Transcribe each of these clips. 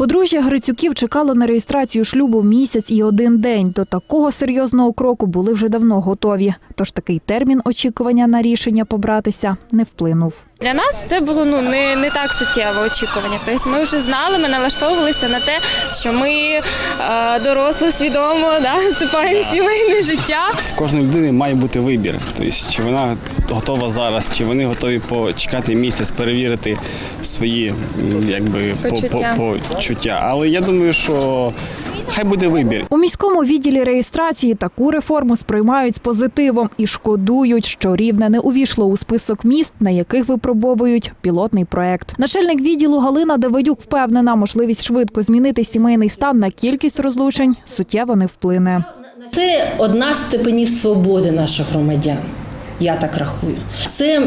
Подружжя Грицюків чекало на реєстрацію шлюбу місяць і один день. До такого серйозного кроку були вже давно готові. Тож такий термін очікування на рішення побратися не вплинув. Для нас це було ну не, не так суттєво очікування. Тобто ми вже знали, ми налаштовувалися на те, що ми е, дорослі, свідомо да, вступаємо в сімейне життя. В кожної людини має бути вибір. Тобто, чи вона готова зараз, чи вони готові почекати місяць, перевірити свої якби по- по- почуття. Але я думаю, що хай буде вибір. У міському відділі реєстрації таку реформу сприймають з позитивом і шкодують, що рівне не увійшло у список міст, на яких випробовують пілотний проект. Начальник відділу Галина Давидюк впевнена, можливість швидко змінити сімейний стан на кількість розлучень суттєво не вплине. Це одна з степенів свободи наших громадян. Я так рахую. Це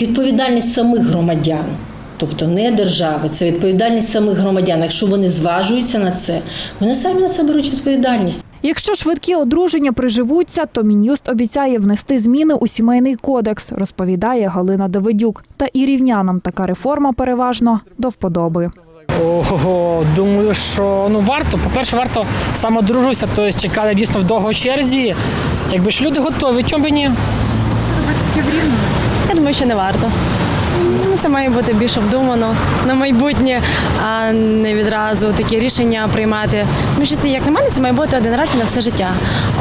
відповідальність самих громадян, тобто не держави, це відповідальність самих громадян. Якщо вони зважуються на це, вони самі на це беруть відповідальність. Якщо швидкі одруження приживуться, то мін'юст обіцяє внести зміни у сімейний кодекс, розповідає Галина Давидюк. Та і рівнянам така реформа переважно до вподоби. Ого, думаю, що ну варто. По-перше, варто самоодружуватися, тобто чекали дійсно в довгій черзі. Якби ж люди готові, чому б ні? Я думаю, що не варто. Ну, Це має бути більш обдумано на майбутнє, а не відразу такі рішення приймати. Тому що це, як на мене, це має бути один раз і на все життя.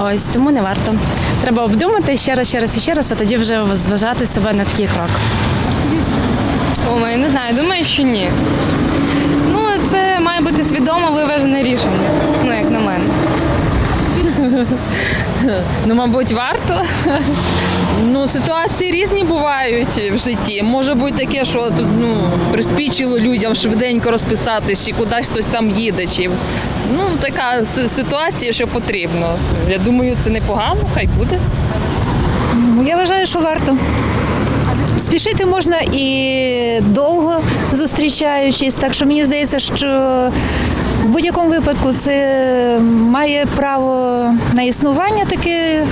Ось тому не варто. Треба обдумати ще раз, ще раз і ще раз, а тоді вже зважати себе на такий крок. Ой, не знаю, думаю, що ні. Ну, це має бути свідомо виважене рішення, ну як на мене. Ну, мабуть, варто. Ну, ситуації різні бувають в житті. Може бути таке, що тут ну, приспічило людям швиденько розписатись, чи кудись хтось там їде. Чи... Ну, така ситуація, що потрібно. Я думаю, це непогано, хай буде. Ну, Я вважаю, що варто. Спішити можна і довго зустрічаючись, так що мені здається, що в будь-якому випадку це має право на існування таке,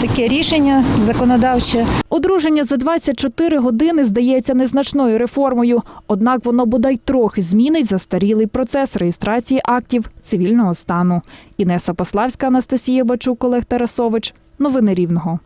таке рішення законодавче. Одруження за 24 години здається незначною реформою, однак воно бодай трохи змінить застарілий процес реєстрації актів цивільного стану. Інеса Пославська, Анастасія Бачук, Олег Тарасович. Новини Рівного.